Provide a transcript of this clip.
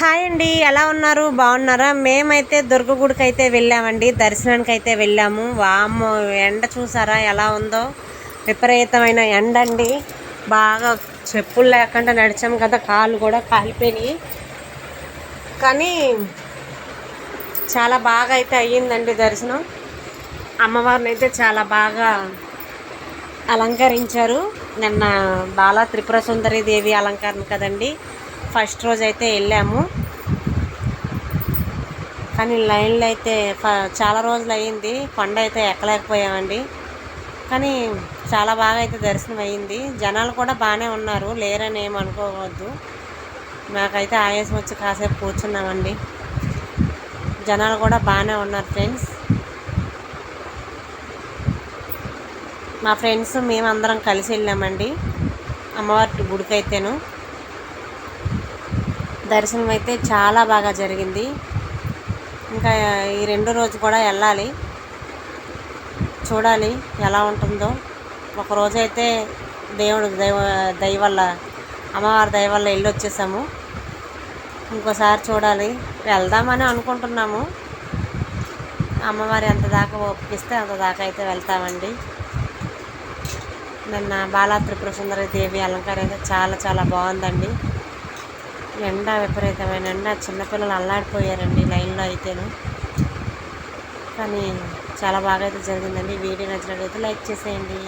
Hi అండి ఎలా ఉన్నారు? బాగున్నారా? మేమైతే దుర్గగుడికి అయితే వెళ్ళామండి దర్శనానికి అయితే వెళ్ళాము. వామ్మో ఎండ చూసారా? ఎలా ఉందో? విపరీతమైన ఎండ అండి బాగా చెప్పులు లేకుండా నడిచాము కదా కాళ్ళు కూడా కాలిపోయినాయి. కానీ చాలా బాగా అయితే అయ్యిందండి దర్శనం. అమ్మవారిని అయితే చాలా బాగా అలంకరించారు. నిన్న బాలా త్రిపుర సుందరి దేవి అలంకరణ కదండి. ఫస్ట్ రోజు అయితే వెళ్ళాము. కానీ లైన్లో అయితే చాలా రోజులు అయ్యింది. కొండ అయితే ఎక్కలేకపోయామండి. కానీ చాలా బాగా అయితే దర్శనం అయ్యింది. జనాలు కూడా బాగానే ఉన్నారు. లేరని ఏం అనుకోవద్దు. మాకైతే ఆయాసం వచ్చి కాసేపు కూర్చున్నామండి. జనాలు కూడా బాగానే ఉన్నారు ఫ్రెండ్స్. మా ఫ్రెండ్స్ మేమందరం కలిసి వెళ్ళామండి. అమ్మవారి గుడికైతేను. దర్శనం అయితే చాలా బాగా జరిగింది. ఇంకా ఈ రెండో రోజు కూడా వెళ్ళాలి. చూడాలి ఎలా ఉంటుందో. ఒక అయితే దేవుడు దైవ దయ వల్ల అమ్మవారి దయ వల్ల వెళ్ళి వచ్చేసాము ఇంకోసారి చూడాలి. వెళ్దామని అనుకుంటున్నాము. అమ్మవారి ఎంత దాకా ఒప్పిస్తే అంత దాకా అయితే వెళ్తామండి. నిన్న బాలా త్రిపుర సుందరి దేవి అలంకారం అయితే చాలా చాలా బాగుందండి. ఎండ విపరీతమైన ఎండ. చిన్నపిల్లలు అల్లాడిపోయారండి లైన్లో అయితేను. కానీ చాలా బాగా అయితే జరిగిందండి. వీడియో నచ్చినట్లయితే లైక్ చేసేయండి.